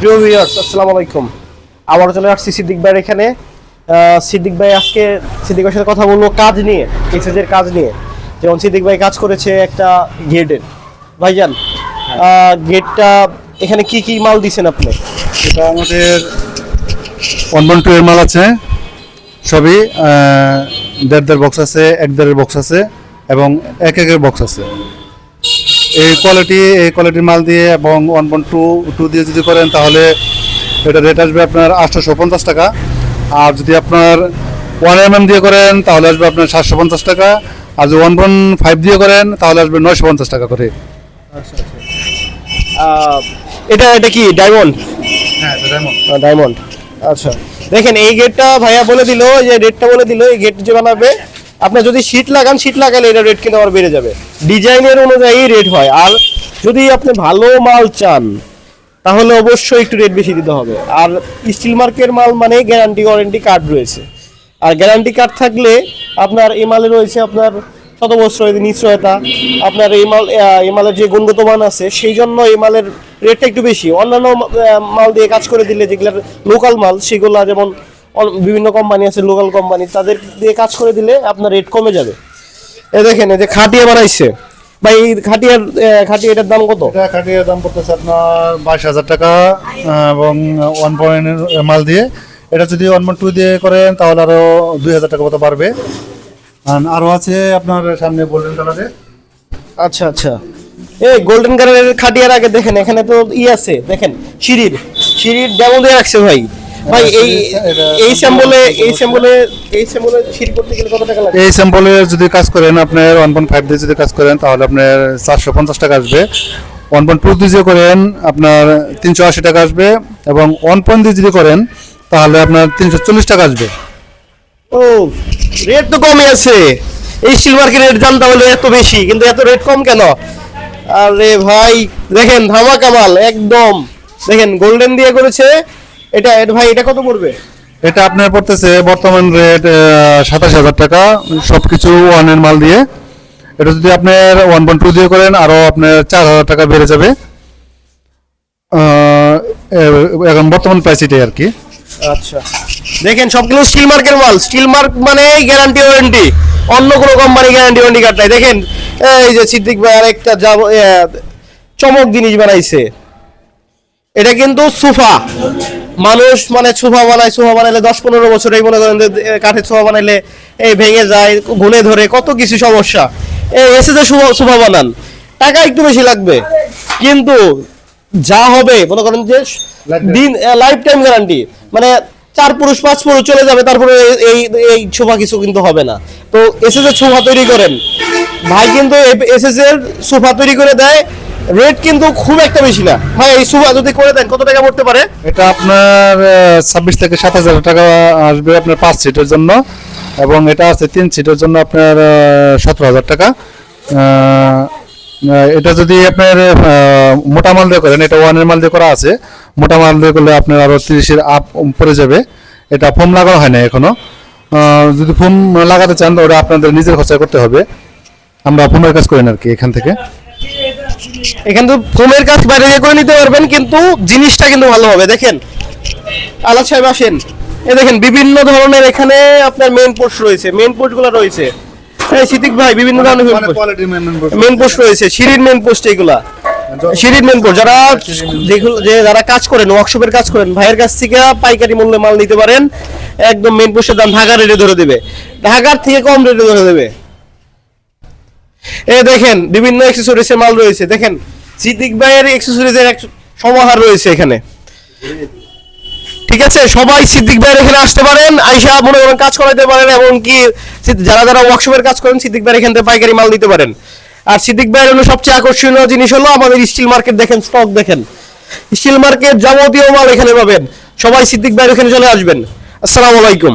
প্রিয় ভিউয়ার্স আসসালামু আলাইকুম। আবার চলে আসছি সিদ্দিক ভাইয়ের এখানে। সিদ্দিক ভাই আজকে সিদ্দিক ভাইয়ের সাথে কথা বলব কাজ নিয়ে এক্সাইজের কাজ নিয়ে। যেমন সিদ্দিক ভাই কাজ করেছে একটা গেটের ভাইজান গেটটা এখানে কি কি মাল দিছেন আপনি? এটা আমাদের ওয়ান টু এর মাল আছে। সবই দেড় দেড় বক্স আছে এক দেড়ের বক্স আছে এবং এক একের বক্স আছে। এই কোয়ালিটি এই কোয়ালিটির মাল দিয়ে এবং ওয়ান ওয়ান টু টু দিয়ে যদি করেন তাহলে এটা রেট আসবে আপনার আটশোশো পঞ্চাশ টাকা। আর যদি আপনার ওয়ান এম এম দিয়ে করেন তাহলে আসবে আপনার সাতশো পঞ্চাশ টাকা। আর যদি ওয়ান ওয়ান ফাইভ দিয়ে করেন তাহলে আসবে নয়শো পঞ্চাশ টাকা করে। আহ, এটা এটা কি ডায়মন্ড হ্যাঁ ডায়মন্ড আচ্ছা। দেখেন এই গেটটা ভাইয়া বলে দিল যে রেটটা বলে দিল এই গেট যে বানাবে আপনি যদি শীট লাগান শীট লাগালে এটা রেট কিন্তু আবার বেড়ে যাবে। ডিজাইনের অনুযায়ী রেট হয়। আর যদি আপনি ভালো মাল চান, তাহলে অবশ্যই একটু রেট বেশি দিতে হবে। আর স্টিল মার্কের মাল মানে গ্যারান্টি ওয়ারেন্টি কার্ড রয়েছে। আর গ্যারান্টি কার্ড থাকলে আপনার এই মালে রয়েছে আপনার শত বছর নিশ্চয়তা। আপনার এই মাল এই মালের যে গুণগত মান আছে, সেই জন্য এই মালের রেটটা একটু বেশি। অন্যান্য মাল দিয়ে কাজ করে দিলে যেগুলো লোকাল মাল, সেগুলো যেমন বিভিন্ন কোম্পানি আছে লোকাল কোম্পানি তাদের দিয়ে কাজ করে দিলে আপনার রেট কমে যাবে। এ দেখেন এই যে খাটিয়ে বানাইছে ভাই এই খাটিয়ার আহ, খাটিয়া এটার দাম কত? এটা খাটিয়ার দাম পড়তেছে আপনার বাইশ হাজার টাকা এবং ওয়ান পয়েন্ট মাল দিয়ে। এটা যদি ওয়ান পয়েন্ট টু দিয়ে করেন তাহলে আরও দুই হাজার টাকা মতো বাড়বে। আর আরও আছে আপনার সামনে গোল্ডেন কালারে আচ্ছা আচ্ছা। এই গোল্ডেন কালারের খাটিয়ার আগে দেখেন এখানে তো ই আছে দেখেন সিঁড়ির। সিঁড়ির ডেমো দিয়ে রাখছে ভাই। ভাই এই এই স্যাম্বলে এই স্যাম্বলে এই স্যাম্বলে সিঁড়ি করতে গেলে কত টাকা লাগে? এই স্যাম্পলে যদি কাজ করেন আপনার ওয়ান পয়েন্ট ফাইভ দিয়ে যদি কাজ করেন তাহলে আপনার চারশো পঞ্চাশ টাকা আসবে। ওয়ান পয়েন্ট টু দিয়ে করেন আপনার তিনশো আশি টাকা আসবে। এবং ওয়ান পয়েন্ট দিয়ে যদি করেন তাহলে আপনার তিনশো চল্লিশ টাকা আসবে। ও রেট তো কমই আছে। এই স্টিল মার্কেটের দাম তাহলে এত বেশি কিন্তু এত রেট কম কেন? আরে ভাই দেখেন ধামাকা মাল একদম। দেখেন গোল্ডেন দিয়ে করেছে এটা ভাই এটা কত পড়বে? এটা আপনার পড়তেছে বর্তমান রেট সাতাশ হাজার টাকা সবকিছু ওয়ানের মাল দিয়ে। এটা যদি আপনার ওয়ান পয়েন্ট টু দিয়ে করেন আরও আপনার চার হাজার টাকা বেড়ে যাবে। এখন বর্তমান প্রাইস এটাই আর কি। আচ্ছা। দেখেন সবগুলো স্টিল মার্কের মাল। স্টিল মার্ক মানে গ্যারান্টি ওয়ারেন্টি অন্য কোনো কোম্পানি গ্যারান্টি ওয়ারেন্টি কার্ড নাই। দেখেন এই যে সিদ্দিক ভাই আরেকটা যাব চমক জিনিস বানাইছে। এটা কিন্তু সোফা। মানুষ মানে সোফা বানায় সোফা বানাইলে দশ পনেরো বছর এই মনে করেন যে, কাঠের সোফা বানাইলে এই ভেঙে যায় ঘুনে ধরে কত কিছু সমস্যা। এই এসে যে সোফা সোফা বানান টাকা একটু বেশি লাগবে। কিন্তু যা হবে মনে করেন যে দিন লাইফ টাইম গ্যারান্টি মানে চার পুরুষ পাঁচ পুরুষ চলে যাবে তারপরে এই- এই সোফা কিছু কিন্তু হবে না। তো এসএস এর সোফা তৈরি করেন ভাই কিন্তু এসএস এর সোফা তৈরি করে দেয় রেট কিন্তু খুব একটা বেশি না। ভাই, এই সোফা যদি করে দেন, কত টাকা পড়তে পারে? এটা আপনার ছাব্বিশ থেকে সাত হাজার টাকা আসবে আপনার পাঁচ সিটের জন্য। এবং এটা আছে তিন সিটের জন্য আপনার সতেরো হাজার টাকা। এটা যদি আপনার মোটা মাল দিয়ে করেন, এটা ওয়ানের মাল দিয়ে করা আছে। মোটা মাল দিয়ে করলে আপনার আরও তিরিশের আপ পড়ে যাবে। এটা ফোম লাগানো হয় না এখনও। যদি ফোম লাগাতে চান ওটা আপনাদের নিজের খরচায় করতে হবে। আমরা ফোমের কাজ করি না আর কি এখান থেকে। এখানে তো ফোমের কাজ বাইরে গিয়ে করে নিতে পারবেন কিন্তু জিনিসটা কিন্তু ভালো হবে। দেখেন আলাদ সাহেব আসেন। এ দেখেন বিভিন্ন ধরনের এখানে আপনার মেন পোস্ট রয়েছে। মেন রয়েছে। এই সিদ্দিক ভাই বিভিন্ন ধরনের মেন পোস্ট রয়েছে সিঁড়ির মেন পোস্ট এগুলা সিঁড়ির মেন পোস্ট যারা যে যারা কাজ করেন ওয়ার্কশপের কাজ করেন ভাইয়ের কাছ থেকে পাইকারি মূল্যে মাল নিতে পারেন। একদম মেন পোস্টের দাম ঢাকা রেটে ধরে দেবে। ঢাকার থেকে কম রেটে ধরে দেবে। এ দেখেন, বিভিন্ন অ্যাক্সেসরিজের মাল রয়েছে। দেখেন, সিদ্দিক ভাইয়ের অ্যাক্সেসরিজের এক সমাহার রয়েছে এখানে। ঠিক আছে? সবাই সিদ্দিক ভাইয়ের এখানে আসতে পারেন, আইসা মনে করেন কাজ করাইতে পারেন এবং কি যারা যারা ওয়ার্কশপের কাজ করেন, সিদ্দিক ভাইয়ের এখান থেকে পাইকারি মাল নিতে পারেন। আর সিদ্দিক ভাইয়ের হলো সবচেয়ে আকর্ষণীয় জিনিস হলো আমাদের স্টিল মার্কেট দেখেন স্টক দেখেন। স্টিল মার্কেট যাবতীয় মাল এখানে পাবেন। সবাই সিদ্দিক ভাইয়ের এখানে চলে আসবেন। আসসালামু আলাইকুম।